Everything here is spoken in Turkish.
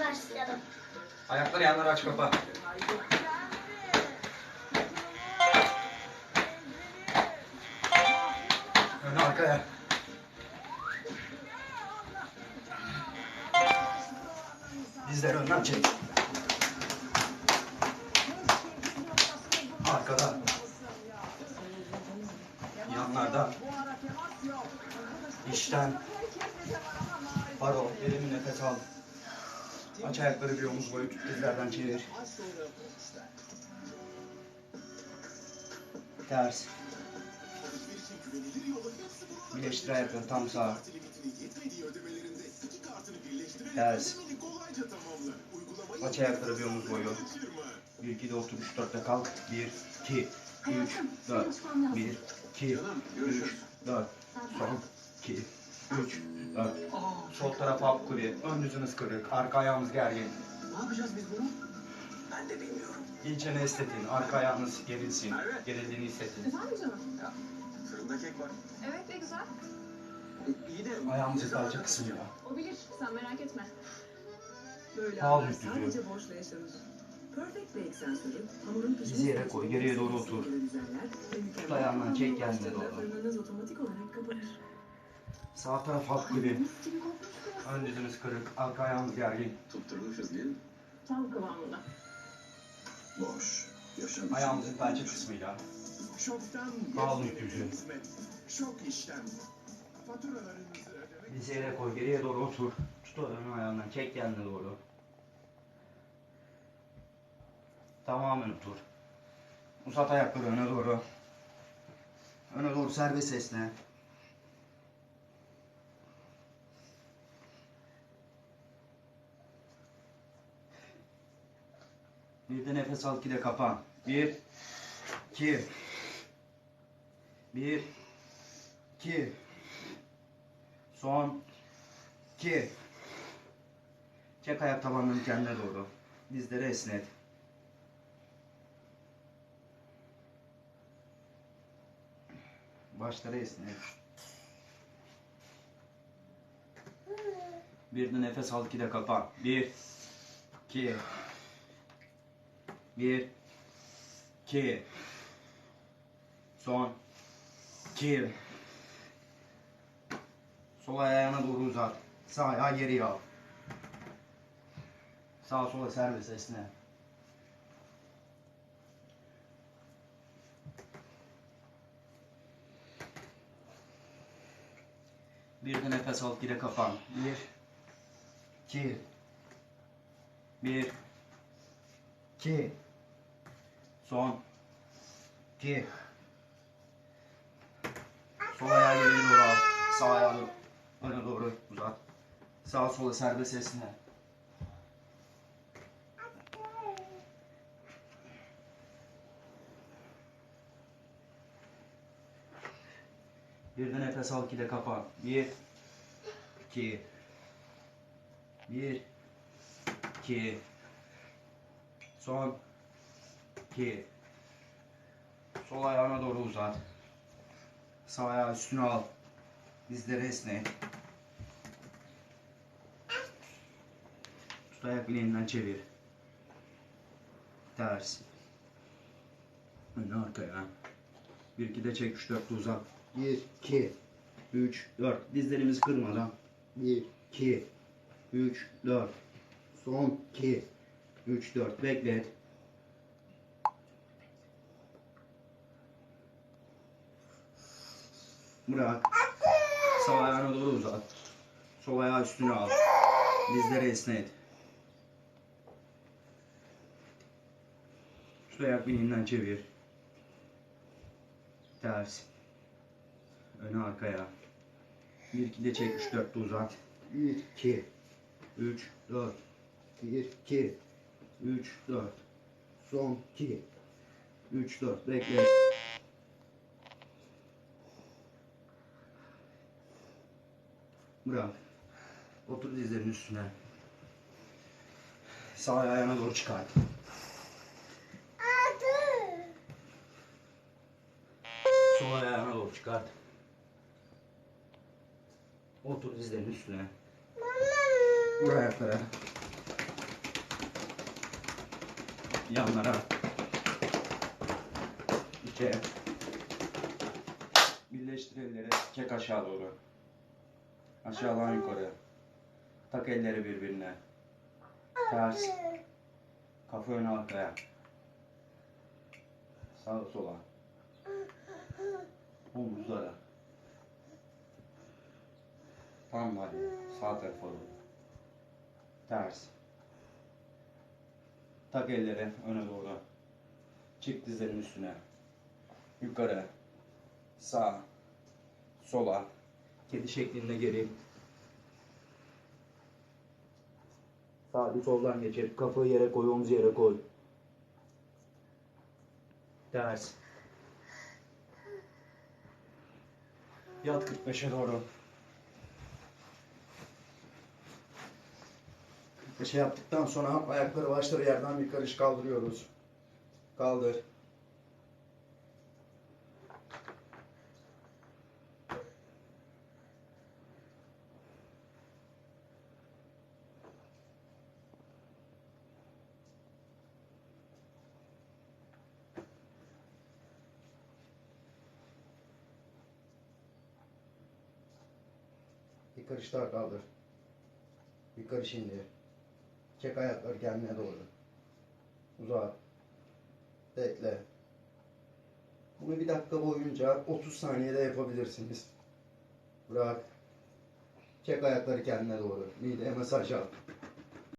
başlayalım. Ayakları yanlara aç kapa. Ön arkaya. Dizleri önden çek. Arkada. Yanlarda. İşten. Baro, derin nefes al. Aç ayakları bir omuz boyu tut dizlerden çevir. Ters. Birleştir ayakları tam sağ. Ters. Aç ayakları bir omuz boyu. 1 2 de otur 3 4'te kalk. 1 2 3 4 1 2 3 4 son 2 3 4 Sol taraf hap kuri, ön yüzünüz kırık, arka ayağımız gergin. Ne yapacağız biz bunu? Ben de bilmiyorum. İyice ne hissettin, arka ayağınız gerilsin, gerildiğini hissettin. Efendim canım? Ya fırında kek var. Evet ne güzel. E, İyi de... Ayağımızı Biz sadece ya. O bilir. Sen merak etme. Böyle Al anlar sadece borçla yaşanır. Perfect Bake sensörü hamurun pişme Bizi yere koy, geriye doğru otur. mükemmel ayağından, çek kendine doğru. Fırınınız otomatik olarak kapanır. Sağ taraf Mis gibi ön yüzünüz kırık, arka ayağımız gergin. Tutturmuşuz değil mi? Tam kıvamında. Boş. Yaşam Ayağımızın pençe kısmıyla. Şoktan yüzüğü. hizmet. Şok işlem. Faturalarınızı ödemek yere koy, geriye doğru otur. Tut o ön ayağından, çek kendine doğru. Tamamen otur. Uzat ayakları öne doğru. Öne doğru serbest esne. Bir de nefes al, iki de kapan. Bir, iki. Bir, iki. Son. iki. Çek ayak tabanlarını kendine doğru. Dizleri esnet. Başları esnet. Bir de nefes al, iki de kapan. Bir, iki. Bir, iki. Son. iki. Sol ayağına doğru uzat. Sağ ayağı geriye al. Sağ sola serbest esne. Bir de nefes al, gire kapan. Bir, iki, bir, iki, son, iki. Sol ayağı geriye doğru al. Sağ ayağı öne doğru uzat. Sağ sola serbest esne. Bir de nefes al, iki de kapan. Bir, iki, bir, iki, son, iki. Sol ayağına doğru uzat. Sağ ayağı üstüne al. Dizleri esne. Tut ayak bileğinden çevir. Ters. Önü arkaya. Bir iki de çek. Üç dört de uzat. Bir, iki, üç, dört. Dizlerimizi kırmadan. Bir, iki, üç, dört. Son iki, üç, dört. Beklet. Bırak. Sağ ayağına doğru uzat. Sol ayağı üstüne al. Dizleri esnet. Şu ayak bileğinden çevir. Ters. Öne arkaya. 1 2 de çek 3 4 de uzat. 1 2 3 4 1 2 3 4 Son 2 3 4 bekle. Bırak. Otur dizlerinin üstüne. Sağ ayağına doğru çıkart. Sol ayağına doğru çıkart. Otur dizlerinin üstüne. Vur ayaklara. yanlara. İçe. Birleştir elleri. Çek aşağı doğru. Aşağıdan yukarı. Tak elleri birbirine. Ters. Kafa ön arkaya. Sağa sola. Omuzlara. Tam var. Sağ tarafa doğru. Ters. Tak elleri öne doğru. Çık dizlerin üstüne. Yukarı. Sağ. Sola. Kedi şeklinde geri. Sağ soldan geçir. Kafayı yere koy, omzu yere koy. Ters. Yat 45'e doğru. 45'e yaptıktan sonra ayakları başları yerden bir karış kaldırıyoruz. Kaldır. Karış kaldır. Bir karış indir. Çek ayakları kendine doğru. Uzat. Bekle. Bunu bir dakika boyunca 30 saniyede yapabilirsiniz. Bırak. Çek ayakları kendine doğru. Mideye masaj yap.